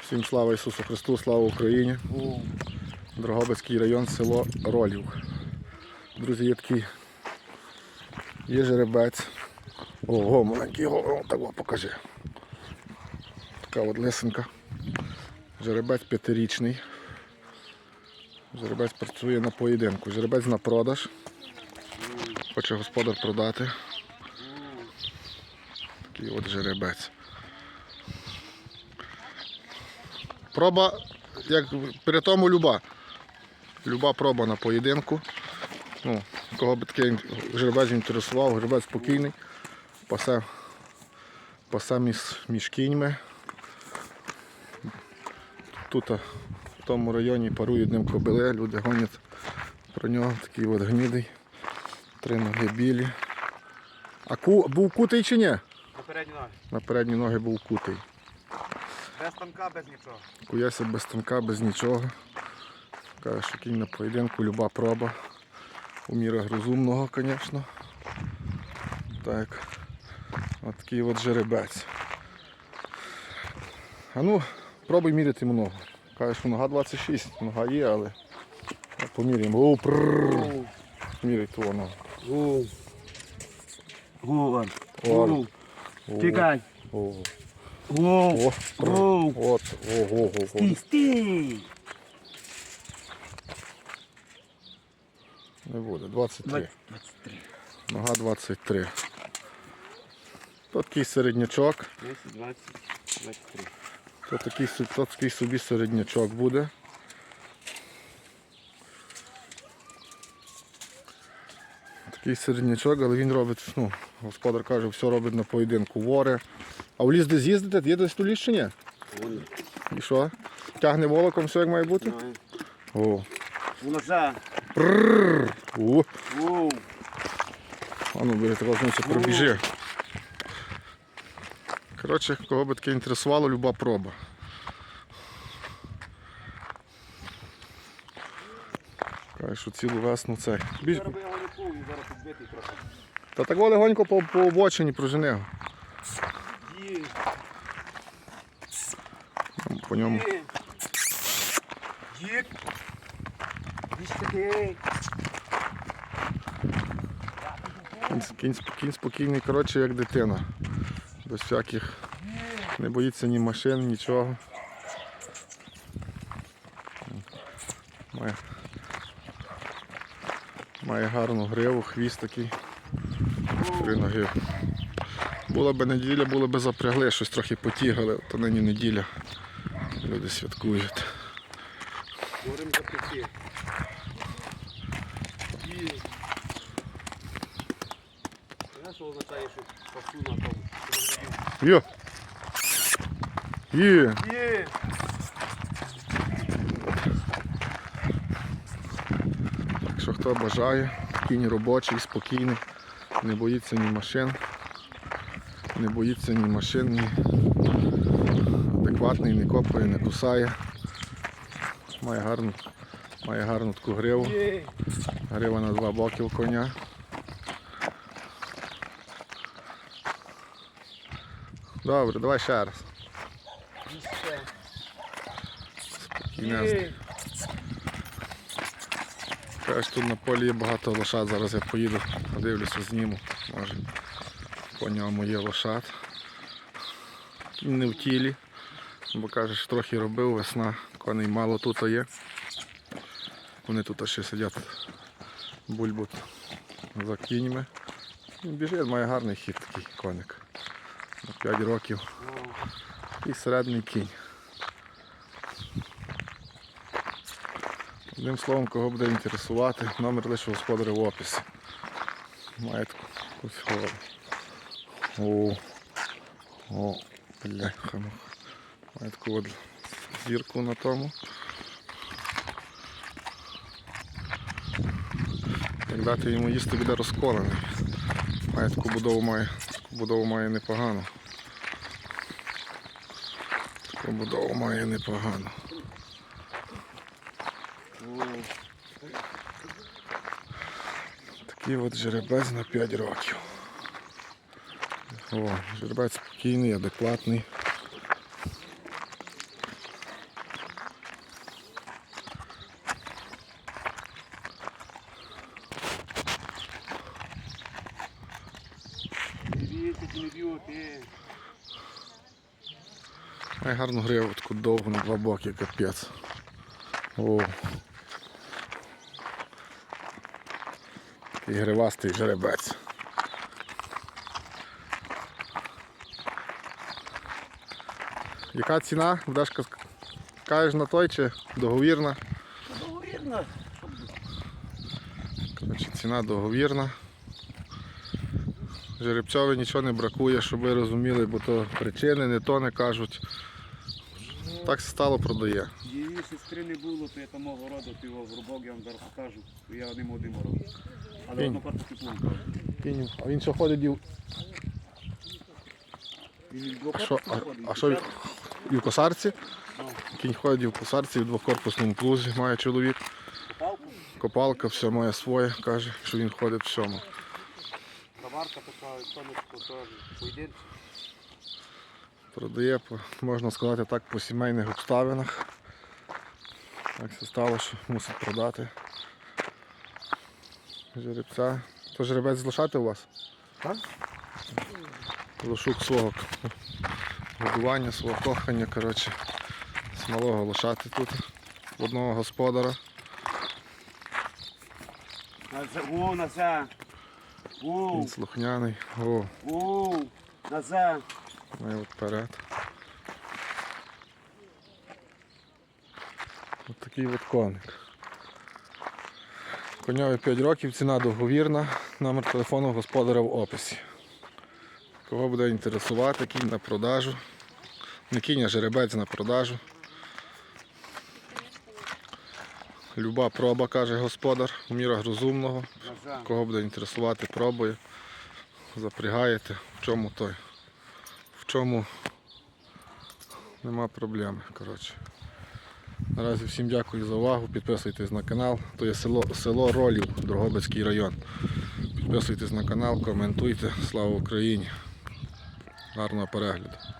Всім слава Ісусу Христу, слава Україні. Дрогобицький район, село Ролів. Друзі, є такий є жеребець. Ого, маленький го, так о, покажи. Така от лисенька. Жеребець п'ятирічний. Жеребець працює на поєдинку. Жеребець на продаж. Хоче господар продати. Такий от жеребець. Проба, як при тому люба. Люба проба на поєдинку. Ну, кого би такий жеребець інтересував, жеребець спокійний. Пасе, пасе між, між кіньми. Тут в тому районі парують ним кобили, люди гонять про нього, такий от гнідий. Три ноги білі. А ку, був кутий чи ні? На передні ноги. На передні ноги був кутий. Без танка, без нічого. Куяся без станка, без нічого. Каже, що кінь на поєдинку, люба проба. У мірах розумного, звісно. Так. От такий от жеребець. А ну, пробуй міряти йому ногу. Каже, що нога 26, нога є, але поміряємо. О, прррр. Міряй твого ногу. О. Гуван. О, о, Тікай. О. о. О. От, ого, ого. Стій, стій. Не буде, 23. 23. Нога 23. Тут такий середнячок. 20, 23. Тут такий, такий собі середнячок буде. Такий середнячок, але він робить, ну, господар каже, все робить на поєдинку. Вори. А в ліс де з'їздите? Є десь ту ліс ні? Вон. І що? Тягне волоком все як має бути? О. Воно вже. Прррр. О. О. А ну, бери, тебе значить пробіжи. Коротше, кого би таке інтересувало, люба проба. Каже, що цілу весну цей. Біж... Зараз би його не зараз підбитий трохи. Та так легонько по, по обочині прожени його. Є. По ньому. Кінь, кінь, кінь спокійний, коротше, як дитина. Без всяких. Не боїться ні машин, нічого. Має, має гарну гриву, хвіст такий. Три ноги. Була б неділя, було б запрягли, щось трохи потігали, то нині неділя. Люди святкують. Говоримо за. Є. Знаєш, що означає, що пасу на тому? Йо! Є! Є. Якщо хто бажає, кінь робочий, спокійний, не боїться ні машин, не боїться ні машин, ні адекватний, не копає, не кусає. Має гарну, має гарну таку гриву. Грива на два боки у коня. Добре, давай ще раз. Кажеш, тут на полі є багато лошад, зараз я поїду, подивлюся, зніму. Може по ньому є лошад. Не в тілі, бо кажеш, трохи робив, весна, коней мало тут є. Вони тут ще сидять бульбу за кіньми. Біжить, має гарний хід такий коник. На 5 років. І середній кінь. Одним словом, кого буде інтересувати, номер лише господаря в описі. Має таку гору. О, о, бляха. Має таку от зірку на тому. Як дати йому їсти буде розколений. Має таку будову має, таку будову має непогано. Таку будову має непогано. Такий от жеребець на 5 років. О, жеребець спокійний, адекватний. Ай гарно грив таку довго на два боки, капець. О. І гривастий жеребець. Яка ціна? Будеш каз- кажеш на той чи договірна? Договірно. Коротше, ціна договірна. Жеребцьові нічого не бракує, щоб ви розуміли, бо то причини, не то не кажуть. Так стало продає. Її сестри не було, то я там мого роду, ти його в рубок, я вам зараз покажу. Я одним один ворог. Але одну парту тепло. А він що ходить і а що, а, а що і в косарці? Кінь ходить і в косарці, і в двокорпусному плузі має чоловік. Копалка, все має своє, каже, що він ходить в всьому. товарка така, сонечко теж, поєдинчик. Продає, можна сказати так, по сімейних обставинах. Так все стало, що мусить продати. Жеребця. То жеребець злошати у вас? Так. Лошук свого годування, свого кохання, коротше. З малого лошати тут. Одного господара. Назад. Він слухняний. Назад. має от вперед. Ось такий от коник. Коньові 5 років, ціна договірна, номер телефону господаря в описі. Кого буде інтересувати, кінь на продажу. Не кінь, а жеребець на продажу. Люба проба, каже господар, у мірах розумного. Кого буде інтересувати, пробує. Запрягаєте. В чому той? В чому нема проблеми. Коротше. Наразі всім дякую за увагу. Підписуйтесь на канал. То є село, село Ролів, Дрогобицький район. Підписуйтесь на канал, коментуйте. Слава Україні! Гарного перегляду!